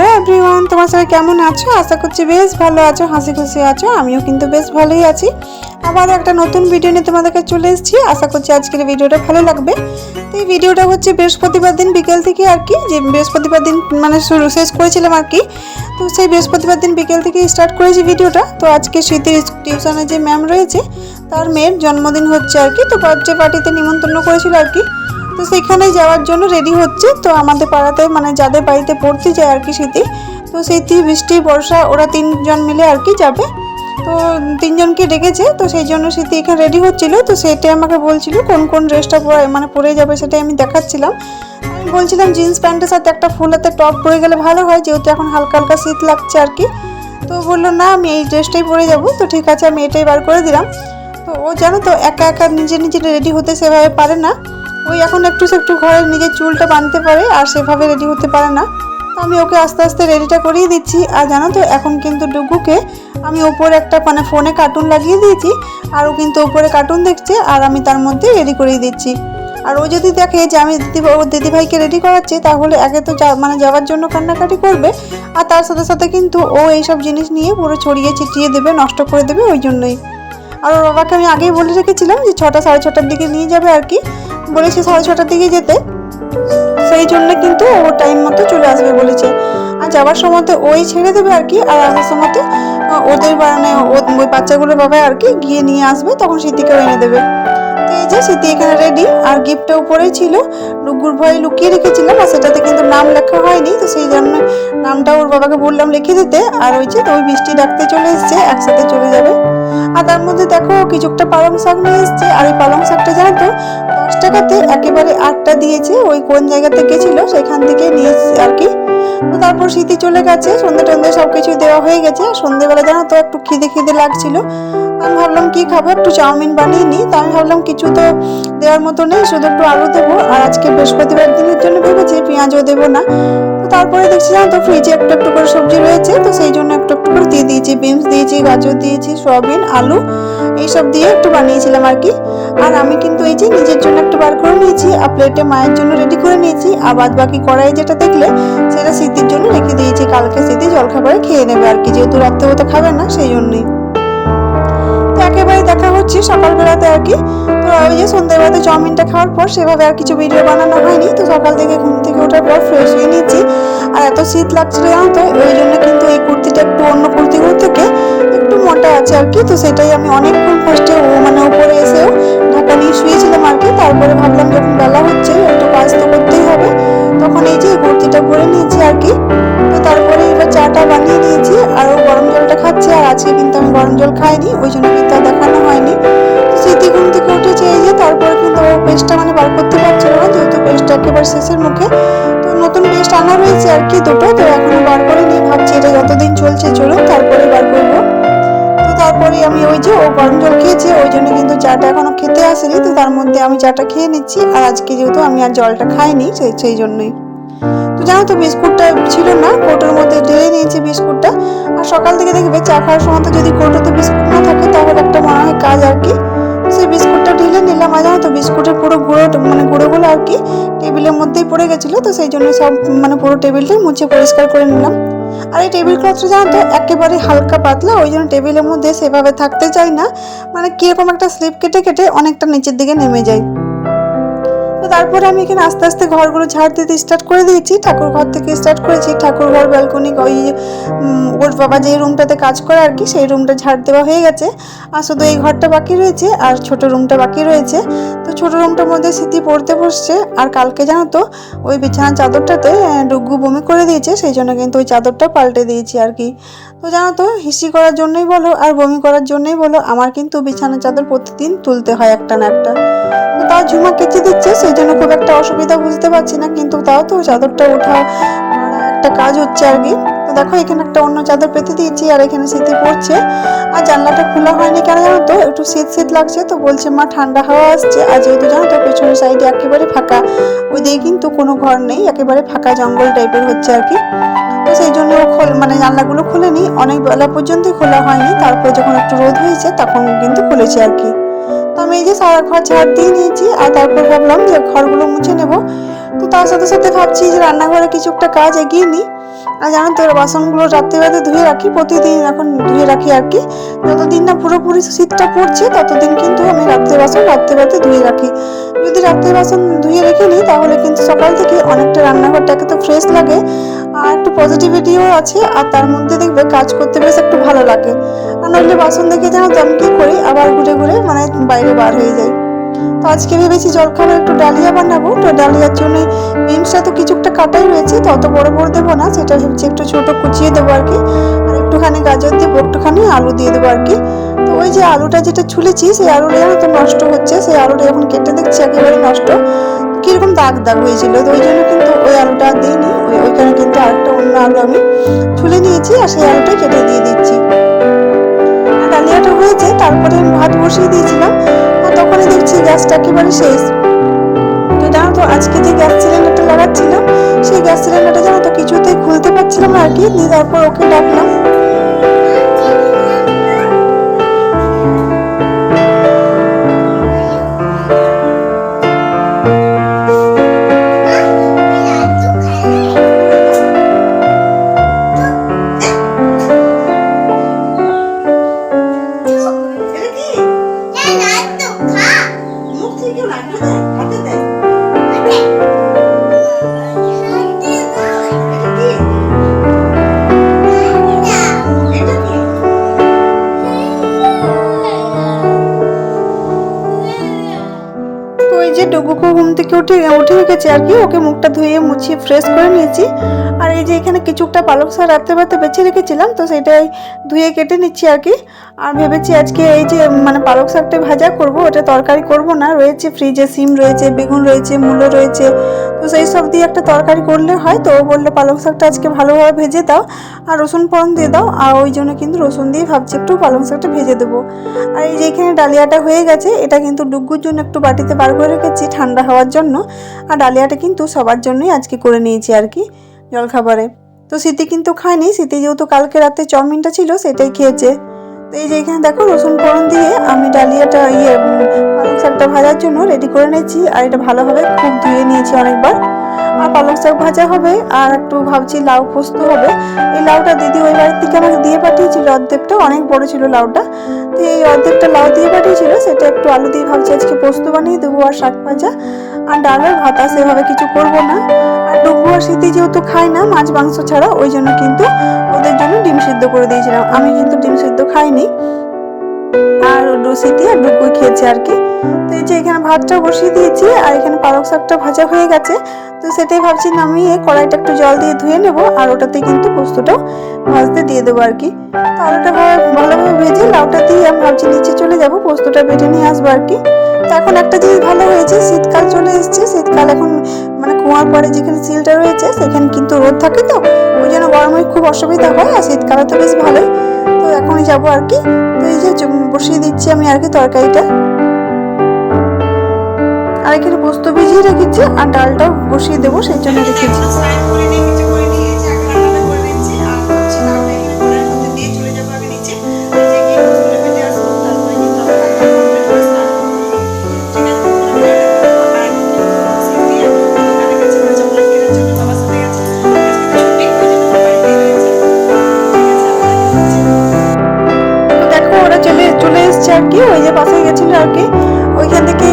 Hello everyone, তোমার সবাই কেমন আছো? আশা করছি বেশ ভালো আছো, হাসি খুশি আছো, আমিও কিন্তু বেশ ভালোই আছি। আবার একটা নতুন ভিডিও নিয়ে তোমাদেরকে চলে এসেছি। আশা করছি আজকের ভিডিওটা ভালো লাগবে। তো এই ভিডিওটা হচ্ছে বৃহস্পতিবার দিন বিকেল থেকে আর কি, যে বৃহস্পতিবার দিন মানে শুরু, শেষ করেছিলাম আর কি। তো সেই বৃহস্পতিবার দিন বিকেল থেকে স্টার্ট করেছি ভিডিওটা তো আজকে শীতের টিউশনে যে ম্যাম রয়েছে, তার মেয়ের জন্মদিন হচ্ছে আর কি। তো বার্থডে পার্টিতে নিমন্ত্রণ করেছিল আর কি। তো সেখানে যাওয়ার জন্য রেডি হচ্ছে। তো আমাদের পাড়াতে মানে যাদের বাড়িতে পড়তে যায় আর কি স্মৃতি তো স্মৃতি বৃষ্টি, বর্ষা, ওরা তিনজন মিলে আর কি যাবে। তো তিনজনকে ডেকেছে, তো সেই জন্য স্মৃতি এখানে রেডি হচ্ছিল। তো সেটাই আমাকে বলছিল কোন কোন ড্রেসটা পরে মানে পরে যাবে সেটাই আমি দেখাচ্ছিলাম। আমি বলছিলাম জিন্স প্যান্টের সাথে একটা ফুল হাতে টপ পরে গেলে ভালো হয়, যেহেতু এখন হালকা হালকা শীত লাগছে আর কি। তো বলল, না, আমি এই ড্রেসটাই পরে যাব। তো ঠিক আছে, আমি এটাই বার করে দিলাম। তো ও জানো তো, একা একা নিজে নিজে রেডি হতে সেভাবে পারে না। ওই এখন একটু একটু ঘরে নিজের চুলটা বাঁধতে পারে আর সেভাবে রেডি হতে পারে না। আমি ওকে আস্তে আস্তে রেডিটা করিয়ে দিচ্ছি। আর জানো তো, এখন কিন্তু ডুগুকে আমি ওপরে একটা মানে ফোনে কার্টুন লাগিয়ে দিয়েছি। আর ও কিন্তু ওপরে কার্টুন দেখছে আর আমি তার মধ্যে রেডি করিয়ে দিচ্ছি। আর ও যদি দেখে যে আমি দিদি ওর দিদিভাইকে রেডি করাচ্ছি, তাহলে আগে তো মানে যাওয়ার জন্য কান্নাকাটি করবে। আর তার সাথে সাথে কিন্তু ও এইসব জিনিস নিয়ে পুরো ছড়িয়ে ছিটিয়ে দেবে, নষ্ট করে দেবে ওই জন্যই। আর ওর বাবাকে আমি আগেই বলে রেখেছিলাম যে ছটা সাড়ে ছটার দিকে নিয়ে যাবে আর কি। বলেছে সাড়ে ছটার দিকে যেতে। সেই জন্য কিন্তু ও টাইম মতো চলে আসবে বলেছে। আর যাওয়ার সময় তো ওই ছেড়ে দেবে আর কি আর আসার সময় তো, ওদের মানে ওই বাচ্চাগুলোর বাবা আর কি গিয়ে নিয়ে আসবে তখন স্মৃতিকেও এনে দেবে। তো এই যে স্মৃতি এখানে রেডি আর গিফটটা উপরেই ছিল। ডুগুর ভয়ে লুকিয়ে রেখেছিলাম আর সেটাতে কিন্তু নাম লেখা হয়নি তো সেই জন্য নামটা ওর বাবাকে বললাম লিখে দিতে। আর ওই যে তো ওই বৃষ্টি ডাকতে চলে এসছে একসাথে চলে যাবে। আর তার মধ্যে দেখো কিছুটা পালং শাক নিয়ে এসছে। আর এই পালং শাকটা জানো তো, দশ টাকাতে একেবারে আটটা দিয়েছে। ওই কোন জায়গাতে গেছিল সেখান থেকে নিয়ে আর কি। তো তারপর শীতি চলে গেছে, সন্ধে টন্ধে সব কিছু দেওয়া হয়ে গেছে। আর সন্ধেবেলা জানো তো একটু খিদে খিদে লাগছিল। আমি ভাবলাম, কি খাব? একটু চাউমিন বানিয়ে নিই। তো আমি ভাবলাম, কিছু তো দেওয়ার মতো নেই, শুধু একটু আলু দেবো। আর আজকে বৃহস্পতিবার দিনের জন্য ভেবেছি, পেঁয়াজও দেবো না। তারপরে দেখছি জানো তো ফ্রিজে একটু একটু করে সবজি রয়েছে, তো সেই জন্য একটু একটু করে দিয়ে দিয়েছি বিনস দিয়েছি, গাজর দিয়েছি, সয়াবিন, আলু, এইসব দিয়ে একটু বানিয়েছিলাম আর কি। আর আমি কিন্তু এই যে নিজের জন্য একটু বার করে নিয়েছি, আর প্লেটে মায়ের জন্য রেডি করে নিয়েছি, আর বাদ বাকি কড়াই যেটা দেখলে সেটা স্মৃতির জন্য রেখে দিয়েছি, কালকে স্মৃতি জলখাবারে খেয়ে নেবে আর কি, যেহেতু রাত্রে ও তো খাবে না, সেই জন্যই। একেবারে দেখা হচ্ছে সকালবেলাতে আর কি। তো ওই যে সন্ধ্যেবেলাতে চাউমিনটা খাওয়ার পর সেভাবে আর কিছু ভিডিও বানানো হয়নি। তো সকাল থেকে ঘুম থেকে ওঠার পর ফ্রেশ হয়ে নিয়েছি আর এত শীত লাগছিল জানো তো, ওই জন্য কিন্তু এই কুর্তিটা একটু অন্য কুর্তিগুলো থেকে একটু মোটা আছে আর কি। তো সেটাই আমি অনেকক্ষণ কষ্টে ও মানে উপরে এসেও ঢাকা নিয়ে শুয়েছিলাম আর কি। তারপরে ভাবলাম যখন বেলা হচ্ছে, একটু কাজ তো করতেই হবে। তখন এই যে কুর্তিটা পরে নিয়েছি আর কি। তো তারপরে এবার চাটা বানিয়ে নিয়েছি। আর খাচ্ছে আর কিন্তু আমি গরম জল খাইনি, ওই জন্য কিন্তু আর দেখানো হয়নি। স্মৃতি ঘুম থেকে উঠেছে এই যে তারপরে কিন্তু ও পেস্টটা মানে বার করতে পারছিল না, যেহেতু পেস্টটা একেবারে শেষের মুখে। তো নতুন পেস্ট আনা রয়েছে আর কি দুটো, তো এখনও বার করিনি, ভাবছি এটা যতদিন চলছে চলুন তারপরে বার করব। তো তারপরে আমি ওই যে ও গরম জল খেয়েছে, ওই জন্য কিন্তু চাটা এখনও খেতে আসেনি, তো তার মধ্যে আমি চাটা খেয়ে নিচ্ছি। আর আজকে যেহেতু আমি আর জলটা খাইনি সেই জন্যই। তো জানো তো বিস্কুটটা ছিল না, কৌটোর মধ্যে ঢেলে নিয়েছি বিস্কুটটা। আর সকাল থেকে দেখবে চা খাওয়ার সময় তো যদি কৌটোতে বিস্কুট না থাকে, তাহলে একটা মনে হয় কাজ আর কি। সেই বিস্কুটটা ঢেলে নিলাম, আর জানো তো বিস্কুটের পুরো গুঁড়ো মানে গুঁড়োগুলো আর কি টেবিলের মধ্যেই পড়ে গেছিল, তো সেই জন্য সব মানে পুরো টেবিলটাই মুছে পরিষ্কার করে নিলাম। আর এই টেবিল ক্লথটা জানো তো, একেবারে হালকা পাতলা, ওই জন্য টেবিলের মধ্যে সেভাবে থাকতে চাই না। মানে কীরকম একটা স্লিপ কেটে কেটে অনেকটা নিচের দিকে নেমে যায়। তারপরে আমি এখানে আস্তে আস্তে ঘরগুলো ঝাড় দিতে স্টার্ট করে দিয়েছি। ঠাকুর ঘর থেকে স্টার্ট করেছি। ঠাকুর ঘর ব্যালকনি ওই ওর বাবা যে রুমটাতে কাজ করে আর কি, সেই রুমটা ঝাড় দেওয়া হয়ে গেছে। আর শুধু এই ঘরটা বাকি রয়েছে আর ছোট রুমটা বাকি রয়েছে। তো ছোট রুমটার মধ্যে স্মৃতি পড়তে বসছে। আর কালকে জানো তো, ওই বিছানার চাদরটাতে ডুগু বমি করে দিয়েছে। সেই জন্য কিন্তু ওই চাদরটা পাল্টে দিয়েছি আর কি। তো জানো তো, হিসি করার জন্যই বলো আর বমি করার জন্যই বলো, আমার কিন্তু বিছানার চাদর প্রতিদিন তুলতে হয় একটা না একটা। তো তাও ঝুমা কেচে দিচ্ছে, সেই জন্য খুব একটা অসুবিধা বুঝতে পারছি না, কিন্তু তাও তো চাদরটা ওঠা একটা কাজ হচ্ছে আর কি। তো দেখো, এখানে একটা অন্য চাদর পেতে দিয়েছি, আর এখানে শীতে পড়ছে। আর জানলাটা খোলা হয়নি কেন জানো তো? একটু শীত শীত লাগছে তো বলছে, মা, ঠান্ডা হাওয়া আসছে। আর যেহেতু জানো তো, পেছনের সাইডে একেবারে ফাঁকা। ওই দিকে কিন্তু কোনো ঘর নেই, একেবারে ফাঁকা জঙ্গল টাইপের হচ্ছে আর কি। তো সেই জন্য খোল মানে জানলাগুলো খুলেনি, অনেক বেলা পর্যন্তই খোলা হয়নি। তারপর যখন একটু রোদ হয়েছে, তখন কিন্তু খুলেছে আর কি। আমি এই যে সারা ঘর ঝাড় দিয়ে নিয়েছি আর তারপর ভাবলাম যে ঘরগুলো মুছে নেব। তো তার সাথে সাথে ভাবছি যে রান্নাঘরে কিছু একটা কাজ এগিয়ে নিই। আর জানো তো বাসনগুলো রাত্রিবেলাতে ধুয়ে রাখি, প্রতিদিন এখন ধুয়ে রাখি আর কি। যতদিন না পুরোপুরি শীতটা পড়ছে, ততদিন কিন্তু আমি রাত্রে বাসন রাত্রিবেলাতে ধুয়ে রাখি। যদি রাত্রে বাসন ধুয়ে রেখে নিই, তাহলে কিন্তু সকাল থেকে অনেকটা রান্নাঘরটাকে তো ফ্রেশ লাগে। আর একটু পজিটিভিটিও আছে, আর তার মধ্যে দেখবে কাজ করতে বেশ একটু ভালো লাগে। নইলে বাসন দেখে জানো তো আমি কী করি, আবার ঘুরে ঘুরে মানে বাইরে বার হয়ে যাই। তো আজকে ভেবেছি জলখাবার একটু ডালিয়া বানাবো। তো ডালিয়ার জন্য বিনসটা তো কিছুটা কাটাই রয়েছে, তো অত বড় বড় দেবো না, সেটা ভেবেছি একটু ছোট কুচিয়ে দেবো আর কি। আর একটুখানি গাজর দেবো একটুখানি আলু দিয়ে দেবো আর কি। তো ওই যে আলুটা যেটা ছুলেছি, সেই আলুটা যেন তো নষ্ট হচ্ছে, সেই আলুটা এখন কেটে দেখছি একেবারে নষ্ট। কীরকম দাগ দাগ হয়েছিল, তো ওই জন্য কিন্তু ওই আলুটা দিইনি, ওই ওইখানে কিন্তু আরেকটা অন্য আলু আমি ছুলে নিয়েছি, আর সেই আলুটা কেটে দিয়ে ডালিয়াটা হয়েছে, তারপরে ভাত বসিয়ে দিয়েছিলাম। আর তখনই দেখছি গ্যাসটা একেবারে শেষ। তো জানো তো, আজকে যে গ্যাস সিলিন্ডারটা লাগাচ্ছিলাম, সেই গ্যাস সিলিন্ডারটা জানো তো কিছুতেই খুলতে পারছিলাম আর কি। দিয়ে তারপর ওকে ডাকলাম। ডুগুকো ঘুম থেকে উঠে উঠে গেছে আর কি। ওকে মুখটা ধুয়ে মুছিয়ে ফ্রেশ করে নিয়েছি। আর এই যে এখানে কিছুটা পালক শাক রাত্রে বাড়তে বেছে রেখেছিলাম, তো সেটাই ধুয়ে কেটে নিচ্ছি আর কি। আর ভেবেছি আজকে এই যে মানে পালক শাকটা ভাজা করব, ওটা তরকারি করব না। রয়েছে ফ্রিজে সিম, রয়েছে বেগুন, রয়েছে মূলো, রয়েছে তো সেই সব দিয়ে একটা তরকারি করলে হয়, তো বলল পালক শাকটা আজকে ভালোভাবে ভেজে দাও, আর রসুন ফোড়ন দিয়ে দাও, আর ওই জন্য কিন্তু রসুন দিয়ে ভাবছি একটু পালং শাকটা ভেজে দেবো। আর এই যে এখানে ডালিয়াটা হয়ে গেছে, এটা কিন্তু ডুগ্গুর জন্য একটু বাটিতে বার করে রেখেছি ঠান্ডা হওয়ার জন্য, আর ডালিয়াটা কিন্তু সবার জন্যই আজকে করে নিয়েছি আর কি জলখাবারে। তো স্মৃতি কিন্তু খায়নি, স্মৃতি যেহেতু কালকে রাতে চাউমিনটা ছিল, সেটাই খেয়েছে। তো এই যে এখানে দেখো রসুন ফোড়ন দিয়ে আমি ডালিয়াটা ইয়ে পালং শাকটা ভাজার জন্য রেডি করে নিয়েছি, আর এটা ভালোভাবে খুব ধুয়ে নিয়েছি অনেকবার। আর পালং শাক ভাজা হবে, আর একটু ভাবছি লাউ পোস্ত হবে। এই লাউটা দিদি ওই বাড়ির থেকে আমাকে দিয়ে পাঠিয়েছিল, অর্ধেকটা, অনেক বড় ছিল লাউটা। তো এই অর্ধেকটা লাউ দিয়ে পাঠিয়েছিল, সেটা একটু আলু দিয়ে ভাবছি আজকে পোস্ত বানিয়ে দেবো আর শাক ভাজা। আর ডাল আর ভাতা সেভাবে কিছু করব না। আর ডুবু আর শীতে যেহেতু খায় না, মাছ মাংস ছাড়া, ওই জন্য কিন্তু ওদের জন্য ডিম সিদ্ধ করে দিয়েছিলাম। আমি কিন্তু ডিম সিদ্ধ খাইনি। আর রসিতি আর ডুবুই খেয়েছে আর কি। তো এই যে এখানে ভাতটা বসিয়ে দিয়েছি আর এখানে পালক শাকটা ভাজা হয়ে গেছে। তো সেটাই ভাবছি নামিয়ে কড়াইটা একটু জল দিয়ে ধুয়ে নেব আর ওটাতে কিন্তু পোস্তটাও ভাজতে দিয়ে দেবো আর কি। তো আলুটা ভালো- ভালোভাবে ভেজে লাউটা দিয়ে আমি ভাবছি নিচে চলে যাব, পোস্তটা বেটে নিয়ে আসব আর কি। তো এখন একটা জিনিস ভালো হয়েছে, শীতকাল চলে এসেছে, শীতকাল এখন মানে কুয়ার পরে যেখানে সিলটা রয়েছে সেখানে কিন্তু রোদ থাকে তো, ওই জন্য গরমে খুব অসুবিধা হয় আর শীতকালে তো বেশ ভালোই। এখনই যাব আর কি। তো এই যে বসিয়ে দিচ্ছি আমি আর কি তরকারিটা। আর এখানে পোস্ত ভিজিয়ে রেখেছি আর ডালটাও বসিয়ে দেবো, সেই জন্য রেখেছি। আর কি। ওইখান থেকে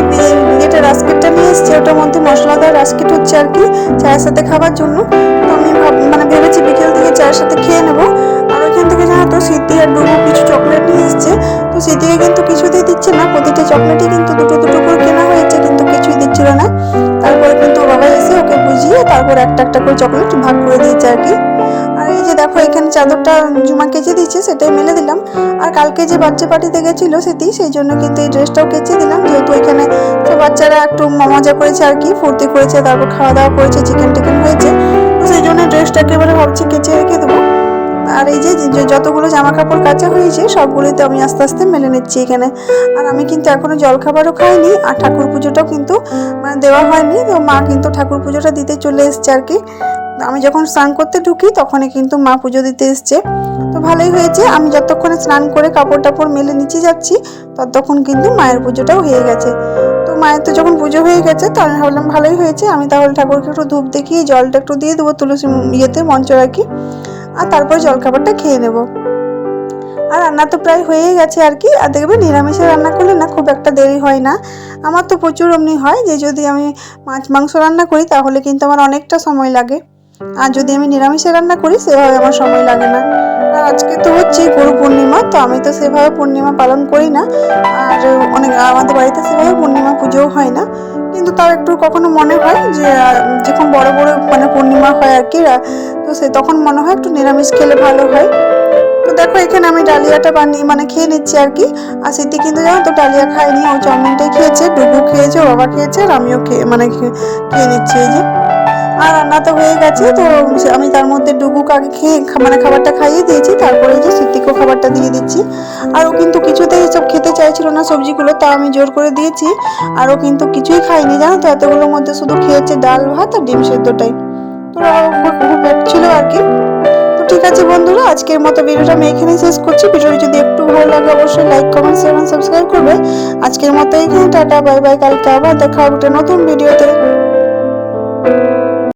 যেটা রাস্কেটটা নিয়ে এসছে। ওটার মধ্যে মশলাদার রাস্কেট হচ্ছে আর কি, চায়ের সাথে খাবার জন্য। তো আমি মানে ভেবেছি বিকেল থেকে চায়ের সাথে খেয়ে নেব। আর ওইখান থেকে জানো তো, সিদ্ধি আর ডুবু কিছু চকলেট নিয়ে এসছে। তো সিদ্ধিকে কিন্তু কিছুতেই দিচ্ছে না। প্রতিটা চকলেটই কিন্তু দুটো দুটো করে কেনা হয়েছে, কিন্তু কিছুই দিচ্ছিল না। তারপরে কিন্তু বাবা এসে ওকে বুঝিয়ে তারপর একটা একটা করে চকলেট ভাগ করে দিয়েছে আর কি। আর এই যে দেখো চাদরটা জুমা কেচে দিচ্ছে সেটাই মেলে দিলাম। আর কালকে যে বাচ্চা পার্টিতে গেছিল সেটি, সেই জন্য কিন্তু এই ড্রেসটাও কেচে দিলাম। যেহেতু এখানে বাচ্চারা একটু মজা করেছে আর কি, ফুর্তি করেছে, তারপর খাওয়া দাওয়া করেছে চিকেন টিকেন হয়েছে। তো সেই জন্য ড্রেসটাকে এবারে ভাবছি কেচে রেখে দেবো। আর এই যে যতগুলো জামা কাপড় কাচা হয়েছে, সবগুলোতে আমি আস্তে আস্তে মেলে নিচ্ছি এখানে। আর আমি কিন্তু এখনও জলখাবারও খাইনি, আর ঠাকুর পুজোটাও কিন্তু মানে দেওয়া হয়নি। তো মা কিন্তু ঠাকুর পুজোটা দিতে চলে এসছে আর কি। আমি যখন স্নান করতে ঢুকি, তখনই কিন্তু মা পুজো দিতে এসছে। তো ভালোই হয়েছে। আমি যতক্ষণে স্নান করে কাপড় টাপড় মেলে নিচে যাচ্ছি, ততক্ষণ কিন্তু মায়ের পুজোটাও হয়ে গেছে। তো মায়ের তো যখন পুজো হয়ে গেছে, তো আমি ভাবলাম ভালোই হয়েছে। আমি তাহলে ঠাকুরকে একটু ধূপ দেখিয়ে জলটা একটু দিয়ে দেবো, তুলসী ইয়েতে মঞ্চ রাখি, আর তারপর জলখাবারটা খেয়ে নেব। আর রান্না তো প্রায় হয়েই গেছে আর কি। আর দেখবে নিরামিষে রান্না করলে না খুব একটা দেরি হয় না। আমার তো প্রচুর এমনি হয় যে যদি আমি মাছ মাংস রান্না করি, তাহলে কিন্তু আমার অনেকটা সময় লাগে। আর যদি আমি নিরামিষে রান্না করি, সেভাবে আমার সময় লাগে না। আর আজকে তো হচ্ছে গুরু পূর্ণিমা, তো আমি তো সেভাবে পূর্ণিমা পালন করি না। আর অনেক, আমাদের বাড়িতে সেভাবে পূর্ণিমা পুজোও হয় না। কিন্তু তাও একটু কখনো মনে হয় যে, যখন বড় বড় মানে পূর্ণিমা হয় আর কি, তো সে তখন মনে হয় একটু নিরামিষ খেলে ভালো হয়। তো দেখো, এখানে আমি ডালিয়াটা বানিয়ে মানে খেয়ে নিচ্ছি আর কি। আর সিদ্ধি কিন্তু জানো তো, ডালিয়া খায়নি, ও চাউমিনটাই খেয়েছে ডুবু খেয়েছে, ও বাবা খেয়েছে, আর আমিও খেয়ে মানে খেয়ে নিচ্ছি এই যে। আর রান্না তো হয়ে গেছে, তো আমি তার মধ্যে ডুগুকে আগে খেয়ে মানে খাবারটা খাইয়ে দিয়েছি, তারপরে যে সিদ্দিকেও খাবারটা দিয়ে দিচ্ছি। আর ও কিন্তু কিছুতেই সব খেতে চাইছিল না সবজিগুলো, তা আমি জোর করে দিয়েছি। আর ও কিন্তু কিছুই খায়নি, জানো তো, এতগুলোর মধ্যে শুধু খেয়েছে ডাল, ভাত আর ডিম সেদ্ধটাই। তো ছিল আর কি। তো ঠিক আছে বন্ধুরা, আজকের মতো ভিডিওটা আমি এখানেই শেষ করছি। ভিডিওটি যদি একটু ভালো লাগে, অবশ্যই লাইক কমেন্ট শেয়ার এবং সাবস্ক্রাইব করবে। আজকের মতো এখানে টাটা, বাই বাই, কালকে আবার দেখা হবে নতুন ভিডিওতে।